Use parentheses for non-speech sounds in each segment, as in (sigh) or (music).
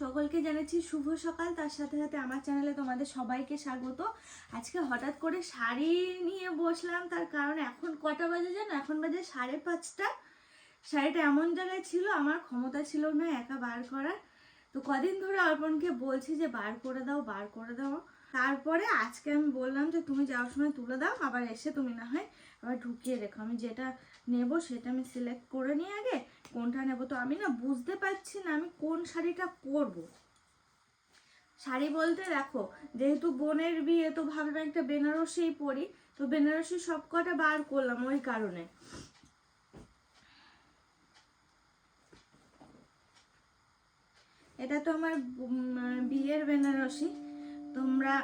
সকলকে জানাচ্ছি শুভ সকাল। তার সাথে সাথে আমার চ্যানেলে তোমাদের সবাইকে স্বাগত। আজকে হঠাৎ করে শাড়ি নিয়ে বসলাম, তার কারণ এখন কটা বাজে জানো? এখন বাজে সাড়ে পাঁচটা। শাড়িটা এমন জায়গায় ছিল, আমার ক্ষমতা ছিল না একা বার করার। তো কদিন ধরে অর্পণকে বলছি যে, বার করে দাও, বার করে দাও। তারপরে আজকে আমি বললাম যে তুমি যাওয়ার সময় তুলে দাও, আবার এসে তুমি না হয় আবার ঢুকিয়ে রেখো। আমি যেটা নেব সেটা আমি সিলেক্ট করে নিই আগে, কোনটা নেব তো আমি না বুঝতে পারছি না আমি কোন শাড়িটা পরব। শাড়ি বলতে দেখো, যেহেতু বোনের বিয়ে, তো ভাবলাম একটা বেনারসিই পরি, তো বেনারসি সব কটা বার করলাম ওই কারণে। এটা তো আমার বিয়ের বেনারসি। তোমরা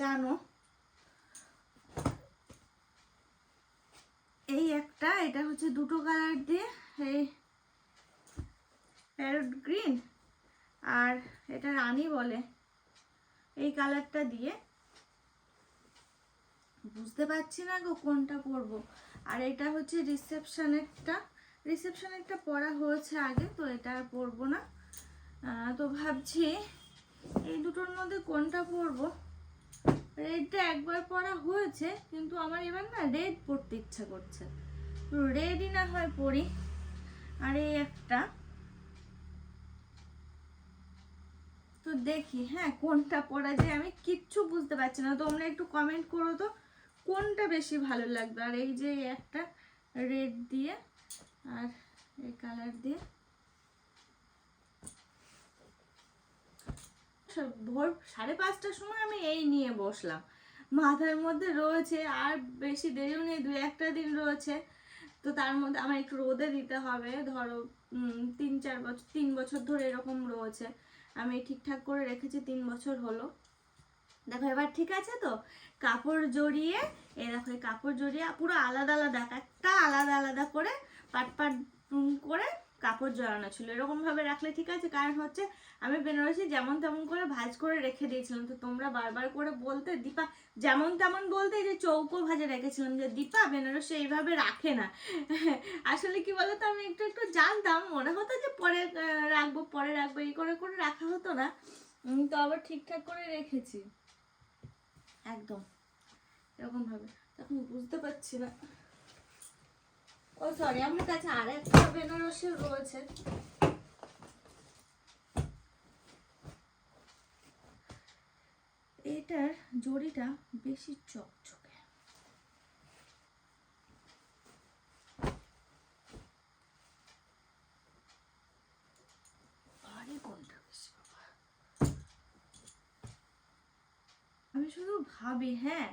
জানো, এই একটা, এটা হচ্ছে দুটো কালার দিয়ে, এই প্যারট গ্রিন আর এটা রানী বলে। এই কালারটা দিয়ে, বুঝতে পারছি না গো কোনটা পরবো। আর এটা হচ্ছে রিসেপশনেরটা রিসেপশনেরটা পরা হয়েছে আগে, তো এটা আর পরবো না। তো ভাবছি এই দুটোর মধ্যে কোনটা পরবো? রেডটা একবার পরা হয়েছে, কিন্তু আমার এবার না রেড পরতে ইচ্ছা করছে। রেডই না হয় পরি। আর এই একটা। তো দেখি হ্যাঁ কোনটা পরা যায় আমি কিচ্ছু বুঝতে পারছি না। তোমরা একটু কমেন্ট করো তো, কোনটা বেশি ভালো লাগবে? আর এই যে একটা রেড দিয়ে, আর এই কালার দিয়ে। ভোর সাড়ে পাঁচটার সময় আমি এই নিয়ে বসলাম। মাথার মধ্যে রয়েছে আর বেশি দেরিও নেই দু একটা দিন রয়েছে। তো তার মধ্যে আমার একটু রোদে দিতে হবে, ধরো তিন চার বছর তিন বছর ধরে এরকম রয়েছে। আমি ঠিকঠাক করে রেখেছি, তিন বছর হলো। দেখো এবার ঠিক আছে তো? কাপড় জড়িয়ে এ দেখো এই কাপড় জড়িয়ে, পুরো আলাদা আলাদা, একটা আলাদা আলাদা করে পাট পাট করে কাপড় জড়ানো ছিল। এরকম ভাবে রাখলে ঠিক আছে, কারণ হচ্ছে আমি বেনারসি যেমন তেমন করে ভাজ করে রেখে দিয়েছিলাম। তো তোমরা বারবার করে বলতে, দীপা যেমন তেমন বলতে যে চৌকো ভাজে রেখেছিলাম যে, দীপা, বেনারসি এইভাবে রাখে না। (laughs) আসলে কি বলতো, আমি একটু একটু জানতাম, মনে হতো যে পরে রাখব পরে রাখব, এই করে করে রাখা হতো না। তো আবার ঠিকঠাক করে রেখেছি। একদম। এরকম ভাবে। তখন বুঝতে পারছি না। ও সরি আমার কাছে আর একটা বেনারসি রয়েছে। এটার জড়িটা বেশি আমি শুধু ভাবি হ্যাঁ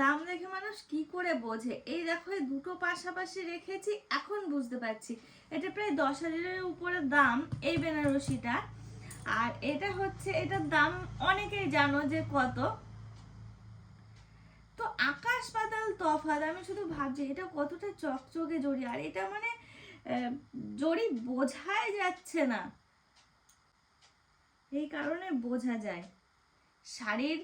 দাম দেখে মানুষ কি করে বোঝে? এই দেখো, এই দুটো পাশাপাশি রেখেছি, এখন বুঝতে পারছি। এটা প্রায় দশ হাজারের উপরে দাম এই বেনারসিটা। আর এটা হচ্ছে, এটার দাম অনেকেই জানো যে কত। তো আকাশ পাতাল তফাৎ, আমি শুধু ভাবছি এটা কতটা চকচকে জড়ি আর এটা মানে জড়ি বোঝাই যাচ্ছে না। এই কারণে বোঝা যায়। শাড়ির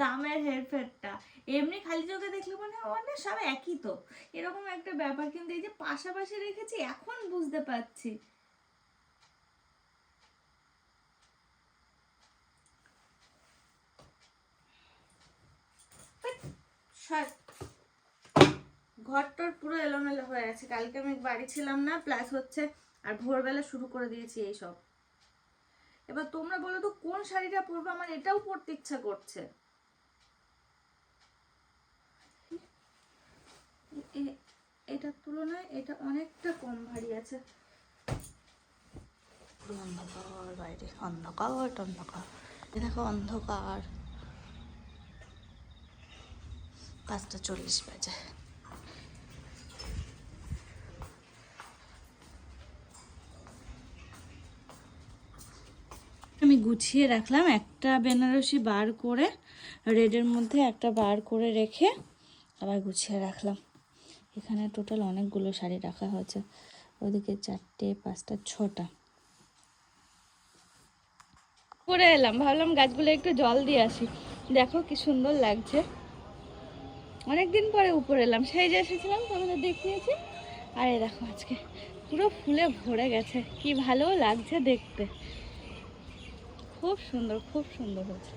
দামের হেরফেরটা। এমনি খালি চোখে দেখলে মনে হয় "ও না সব একই তো। এরকম একটা ব্যাপার, কিন্তু এই যে পাশাপাশি রেখেছি, এখন বুঝতে পারছি। ঘরটর পুরো এলোমেলো হয়ে গেছে। কালকে আমি বাড়ি ছিলাম না প্লাস হচ্ছে আর ভোরবেলা শুরু করে দিয়েছি এইসব এবার তোমরা বলো তো, কোন শাড়িটা পরবো? আমার এটাও পরতে ইচ্ছা করছে। এটার তুলনায় এটা অনেকটা কম ভারী আছে। অন্ধকার, বাইরে অন্ধকার অন্ধকার। দেখো অন্ধকার। পাঁচটা চল্লিশ বাজে। গুছিয়ে রাখলাম। একটা বেনারসি বার করে রেডের মধ্যে একটা বার করে রেখে আবার গুছিয়ে রাখলাম। এখানে টোটাল অনেকগুলো শাড়ি রাখা হয়েছে। ওদিকে চারটে, পাঁচটা, ছটা। করে এলাম। ভাবলাম গাছগুলো একটু জল দিয়ে আসি। দেখো কি সুন্দর লাগছে। অনেকদিন পরে উপরে এলাম। সেই যে এসেছিলাম, তোমাদের দেখিয়েছি। আর এই দেখো আজকে পুরো ফুলে ভরে গেছে। কি ভালো লাগছে দেখতে। খুব সুন্দর খুব সুন্দর হয়েছে।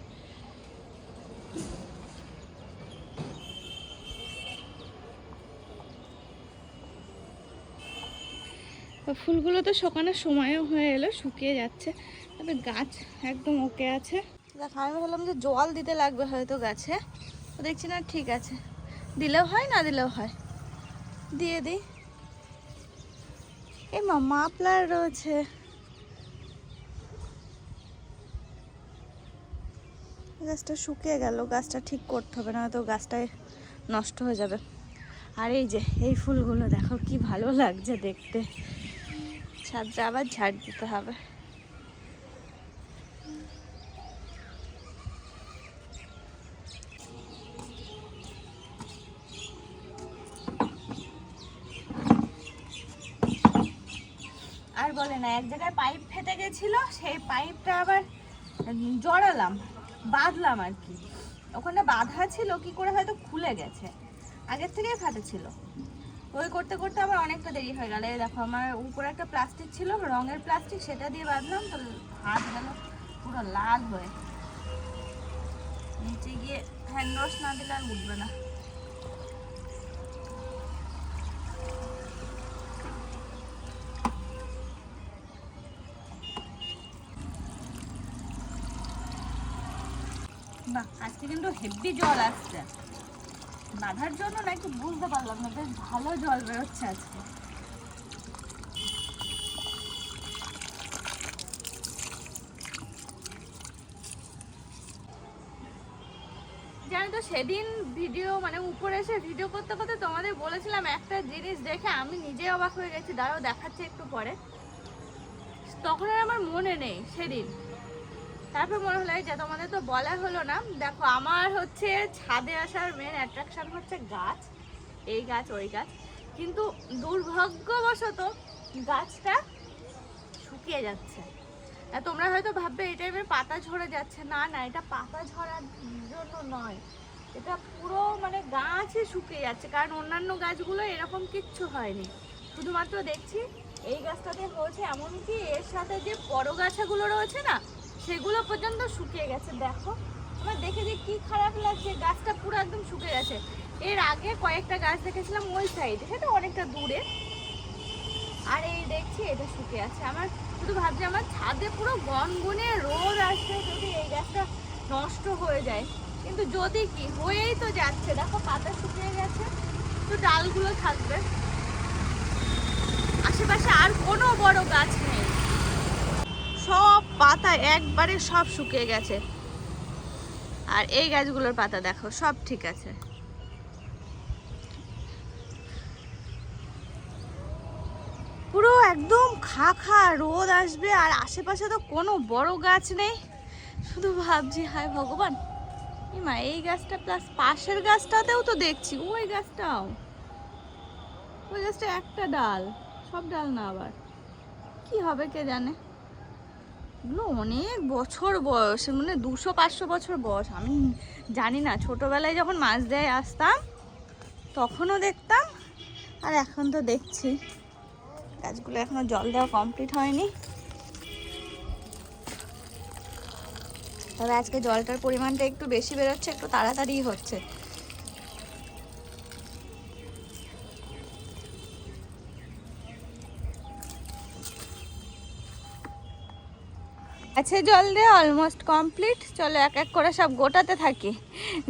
ফুলগুলো তো শোকানোর সময়ও হয়ে এলো, শুকিয়ে যাচ্ছে। তবে গাছ একদম ওকে আছে। দেখ, আমি ভাবলাম যে জল দিতে লাগবে হয়তো গাছে। দেখছি না, ঠিক আছে। দিলেও হয়, না দিলেও হয়? দিয়ে দিই। এই মা মাপলার রয়েছে। গাছটা শুকিয়ে গেল, গাছটা ঠিক করতে হবে না তো গাছটায় নষ্ট হয়ে যাবে। আর এই যে, এই ফুলগুলো দেখো কি ভালো লাগছে দেখতে। ছাদটা আবার ঝাড় দিতে হবে। আর বলে না, এক জায়গায় পাইপ ফেটে গেছিল, সেই পাইপটা আবার জড়ালাম। বাঁধলাম আর কি। ওখানে বাঁধা ছিল, কি করে হয়তো খুলে গেছে। আগের থেকেই ফাটে ছিল। ওই করতে করতে আমার অনেকটা দেরি হয়ে গেল। এই দেখো, আমার উপরে একটা প্লাস্টিক ছিল, রঙের প্লাস্টিক সেটা দিয়ে বাঁধলাম, তো হাত গেল পুরো লাল হয়ে। নিচে গিয়ে হ্যান্ড ওয়াশ না দিলে আর উঠবে না। আজকে কিন্তু হেভি জল আসছে। বাঁধার জন্য না একটু বুঝতে পারলাম না, বেশ ভালো জল বেরোচ্ছে আজকে। তো সেদিন ভিডিও মানে উপরে এসে ভিডিও করতে করতে তোমাদের বলেছিলাম একটা জিনিস দেখে আমি নিজে অবাক হয়ে গেছি, দাঁড়াও দেখাচ্ছে একটু পরে। তখন আর আমার মনে নেই সেদিন। তারপর মনে হলো যে তোমাদের তো বলা হলো না। দেখো, আমার হচ্ছে ছাদে আসার মেন অ্যাট্রাকশন হচ্ছে গাছ। এই গাছ, ওই গাছ। কিন্তু দুর্ভাগ্যবশত গাছটা শুকিয়ে যাচ্ছে। তোমরা হয়তো ভাববে, এই টাইমে পাতা ঝরে যাচ্ছে। না না, এটা পাতা ঝরার জন্য নয়। এটা পুরো মানে গাছই শুকিয়ে যাচ্ছে। কারণ অন্যান্য গাছগুলো এরকম কিচ্ছু হয়নি। শুধুমাত্র দেখছি, এই গাছটাতে হয়েছে এমনকি এর সাথে যে বড় পরগাছাগুলো রয়েছে না সেগুলো পর্যন্ত শুকিয়ে গেছে, দেখো। আমার দেখে যে কি খারাপ লাগছে, গাছটা পুরো একদম শুকিয়ে গেছে। এর আগে কয়েকটা গাছ দেখেছিলাম ওই সাইডে সেটা অনেকটা দূরে। আর এই দেখছি, এটা শুকিয়ে আছে। আমার শুধু ভাবছি, আমার ছাদে পুরো গনগনে রোদ আসছে যদি এই গাছটা নষ্ট হয়ে যায়। কিন্তু যদি কি, হয়েই তো যাচ্ছে। দেখো, পাতা শুকিয়ে গেছে, তো ডালগুলো থাকবে। আশেপাশে আর কোনো বড় গাছ নেই। সব পাতা একবারে সব শুকিয়ে গেছে। আর এই গাছগুলোর পাতা দেখো, সব ঠিক আছে। পুরো একদম খা খা রোদ আসবে আর আশেপাশে তো কোনো বড় গাছ নেই। শুধু ভাবছি, হায় ভগবান। এই মা, এই গাছটা প্লাস পাশের গাছটাতেও তো দেখছি, ওই গাছটাও। ওই গাছটা একটা ডাল, সব ডাল না আবার। কি হবে কে জানে? এগুলো অনেক বছর বয়স মানে দুশো, পাঁচশো বছর বয়স। আমি জানি না, ছোটোবেলায় যখন মাছ দেয় আসতাম, তখনও দেখতাম, আর এখন তো দেখছি। গাছগুলো এখনও জল দেওয়া কমপ্লিট হয়নি। তবে আজকে জলটার পরিমাণটা একটু বেশি বেরোচ্ছে, একটু তাড়াতাড়ি হচ্ছে। আছে জল দিয়ে অলমোস্ট কমপ্লিট চলো এক এক করে সব গোটাতে থাকি।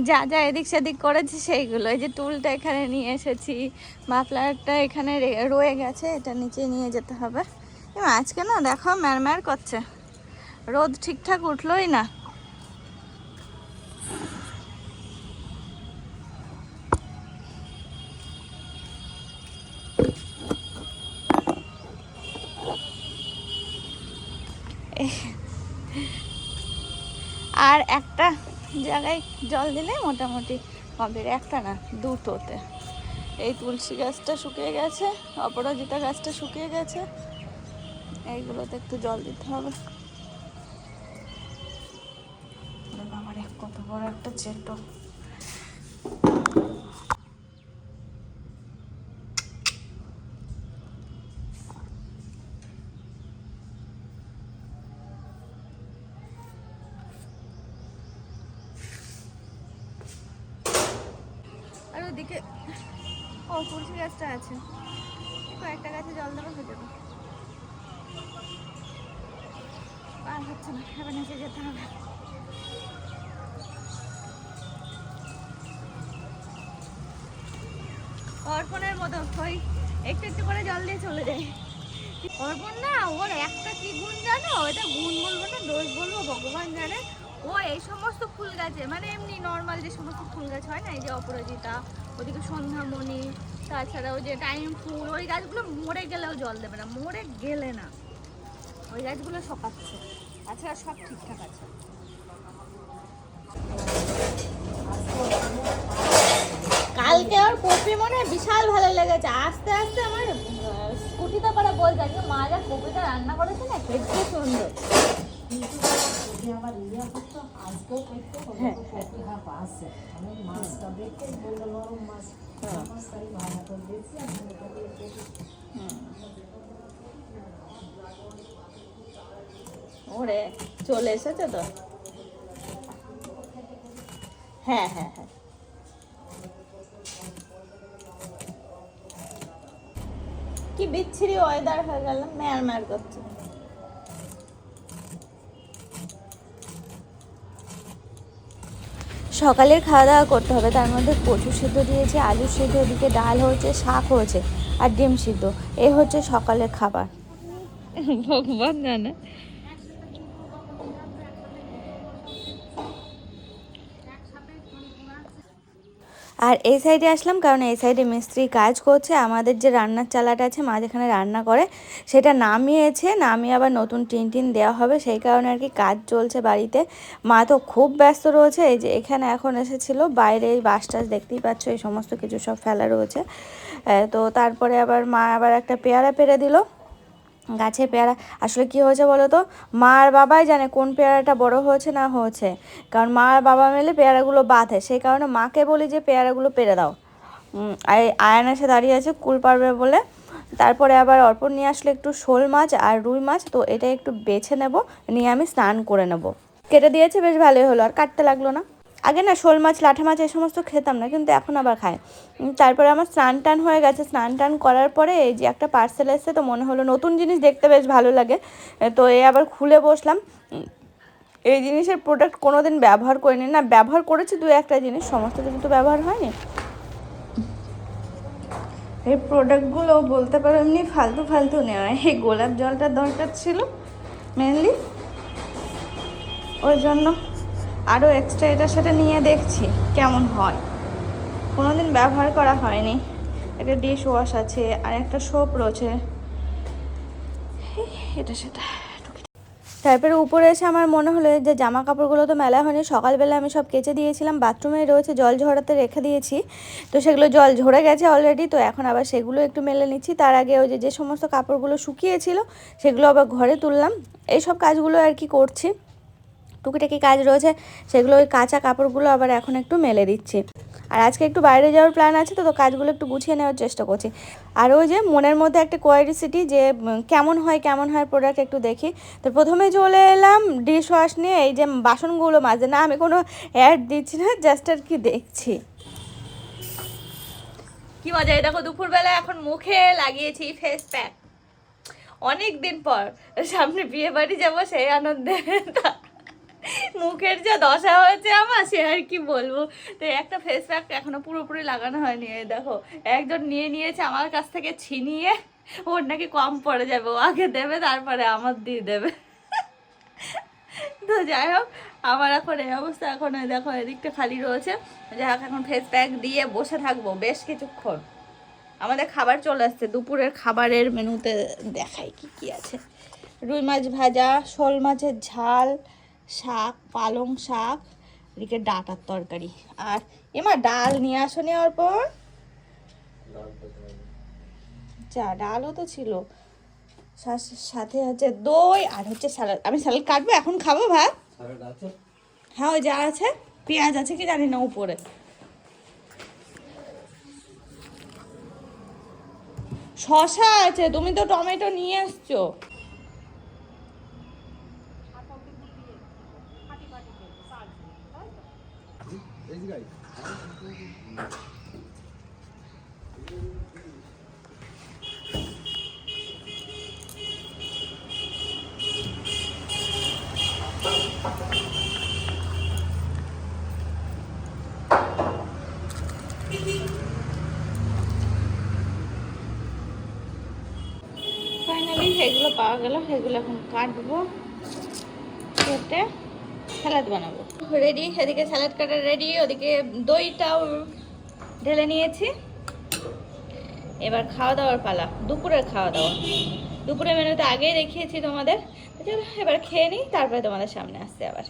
যা যা এদিক সেদিক করেছি সেইগুলো। এই যে টুলটা এখানে নিয়ে এসেছি, মাফলারটা এখানে রয়ে গেছে, এটা নিচে নিয়ে যেতে হবে। আজকে না দেখো ম্যারম্যার করছে। রোদ ঠিকঠাক উঠলোই না। আর একটা জায়গায় জল দিলে মোটামুটি কমপ্লিট একটা না, দুটোতে। এই তুলসী গাছটা শুকিয়ে গেছে, অপরাজিতা গাছটা শুকিয়ে গেছে। এইগুলোতে একটু জল দিতে হবে। আমার কত বড় একটা চেটো ও তুলসী গাছটা আছে। কয়েকটা গাছে জল দেওয়া হয়ে যাবে আর হচ্ছে না, এবার নিচে যেতে হবে। অর্পণের মতো, ওই একটু একটু করে জল দিয়ে চলে যায়। অর্পণ না, ওর একটা কি গুণ জানো? এটা গুণ বলব না, দোষ বলব, ভগবান জানে। ও এই সমস্ত ফুল গাছে মানে এমনি নর্মাল যে সমস্ত ফুল গাছ হয় না, এই যে অপরাজিতা, ওদিকে সন্ধ্যামণি তাছাড়া ওই যে টাইম ফুল ওই গাছগুলো মরে গেলেও জল দেবে না, মরে গেলে না। ওই গাছগুলো শকাচ্ছে। তাছাড়া সব ঠিকঠাক আছে। কালকে ওর কপি মনে বিশাল ভালো লেগেছে। আস্তে আস্তে আমার স্কুটিতে করে বলছে আজকে মা যা কপিটা রান্না করেছে না খেতে সুন্দর। ওরে, চলে এসেছে তো? হ্যাঁ হ্যাঁ হ্যাঁ। কি বিচ্ছিরি ওয়েদার হয়ে গেল ম্যার ম্যার করছে। সকালের খাওয়া দাওয়া করতে হবে। তার মধ্যে কচু সিদ্ধ দিয়েছে, আলু সিদ্ধ, ওদিকে ডাল হয়েছে, শাক হয়েছে আর ডিম সিদ্ধ। এ হচ্ছে সকালের খাবার। ভগবান জানে। আর এই সাইডে আসলাম কারণ এই সাইডে মিস্ত্রি কাজ করছে। আমাদের যে রান্নার চালাটা আছে, মা যেখানে রান্না করে, সেটা নামিয়েছে। নামিয়ে আবার নতুন টিন টিন দেওয়া হবে। সেই কারণে আর কি কাজ চলছে বাড়িতে। মা তো খুব ব্যস্ত রয়েছে। এই যে এখানে এখন এসেছিল, বাইরে এই বাস টাস দেখতেই পাচ্ছ, এই সমস্ত কিছু সব ফেলা রয়েছে। তো তারপরে আবার মা আবার একটা পেয়ারা পেরে দিল। গাছে পেয়ারা, আসলে কি হয়েছে বলো তো মা আর বাবাই জানে কোন পেয়ারাটা বড় হয়েছে না হয়েছে। কারণ মা আর বাবা মিলে পেয়ারাগুলো বাঁধে, সেই কারণে মাকে বলি যে পেয়ারাগুলো পেরে দাও। আর আয়ান এসে দাঁড়িয়ে আছে কুল পারবে বলে। তারপরে আবার অর্পণ নিয়ে আসলে একটু শোল মাছ আর রুই মাছ, তো এটা একটু বেছে নেব, নিয়ে আমি স্নান করে নেব। কেটে দিয়েছে, বেশ ভালোই হলো, আর কাটতে লাগল না। আগে না শোল মাছ, লাঠা মাছ এই সমস্ত খেতাম না, কিন্তু এখন আবার খাই তারপরে আমার স্নান টান হয়ে গেছে। স্নান টান করার পরে এই যে একটা পার্সেল এসছে, তো মনে হলো নতুন জিনিস দেখতে বেশ ভালো লাগে। তো এই আবার খুলে বসলাম। এই জিনিসের প্রোডাক্ট কোনো দিন ব্যবহার করিনি। না, ব্যবহার করেছি দু একটা জিনিস, সমস্ত কিছু তো ব্যবহার হয়নি। এই প্রোডাক্টগুলো বলতে পারো এমনি ফালতু ফালতু নেওয়া। এই গোলাপ জলটার দরকার ছিল মেনলি ওই জন্য আরও এক্সট্রা এটার সাথে নিয়ে দেখছি কেমন হয়। কোনোদিন ব্যবহার করা হয়নি। একটা ডিশ ওয়াশ আছে আর একটা সোপ রয়েছে। এটা সেটা। তারপরে উপরে এসে আমার মনে হলো যে জামা কাপড়গুলো তো মেলা হয়নি। সকালবেলা আমি সব কেচে দিয়েছিলাম। বাথরুমে রয়েছে জল ঝরাতে রেখে দিয়েছি। তো সেগুলো জল ঝরে গেছে অলরেডি তো এখন আবার সেগুলো একটু মেলে নিচ্ছি। তার আগে ওই যে যে সমস্ত কাপড়গুলো শুকিয়েছিল, সেগুলো আবার ঘরে তুললাম। এইসব কাজগুলো আর কি করছি। টুকিটাকি কাজ রয়েছে, সেগুলো ওই কাঁচা কাপড়গুলো আবার এখন একটু মেলে দিচ্ছি। আর আজকে একটু বাইরে যাওয়ার প্ল্যান আছে তো তো কাজগুলো একটু গুছিয়ে নেওয়ার চেষ্টা করছি। আর ওই যে মনের মধ্যে একটা কোয়ারিসিটি যে কেমন হয় কেমন হয় প্রোডাক্ট একটু দেখি। তো প্রথমে চলে এলাম ডিশ ওয়াশ নিয়ে, এই যে বাসনগুলো মাঝে না, আমি কোনো অ্যাড দিচ্ছি না জাস্ট আর কি দেখছি। কি মজা দেখো দুপুরবেলা এখন মুখে লাগিয়েছি ফেস প্যাক অনেক দিন পর, সামনে বিয়ে বাড়ি যাব, সেই আনন্দে। মুখের যা দশা হয়েছে আমার, সে আর কি বলব? তো একটা ফেস প্যাক এখনও পুরোপুরি লাগানো হয়নি দেখো। একজন নিয়ে নিয়েছে আমার কাছ থেকে ছিনিয়ে, ওর নাকি কম পড়ে যাবে। ও আগে দেবে, তারপরে আমার দিয়ে দেবে। তো যাই হোক, আমার এখন এই অবস্থা। এখন দেখো, এদিকটা খালি রয়েছে। যাই হোক, এখন ফেস প্যাক দিয়ে বসে থাকব বেশ কিছুক্ষণ। আমাদের খাবার চলে আসছে। দুপুরের খাবারের মেনুতে দেখাই কি কি আছে। রুই মাছ ভাজা, শোল মাছের ঝাল শাক পালং শাক এদিকে ডাটার তরকারি। আর এমা ডাল নিয়ে আসো নেওয়ার পর। যা ডালও তো ছিল। সাথে হচ্ছে দই আর হচ্ছে স্যালাড। আমি স্যালাড কাটবো এখন খাব ভাত? হ্যাঁ ওই যা আছে পেঁয়াজ আছে কি জানি না উপরে। শশা আছে তুমি তো টমেটো নিয়ে এসছো। ফাইনালি সেগুলো পাওয়া গেল সেগুলো এখন কাটবো। কেটে স্যালাদ বানাবো। রেডি, এদিকে স্যালাড কাটা রেডি, ওদিকে দইটাও ঢেলে নিয়েছি। এবার খাওয়া দাওয়ার পালা, দুপুরের খাওয়া দাওয়া দুপুরের মেনুতে আগেই দেখিয়েছি তোমাদের। এবার খেয়ে নিই, তারপরে তোমাদের সামনে আসতে আবার।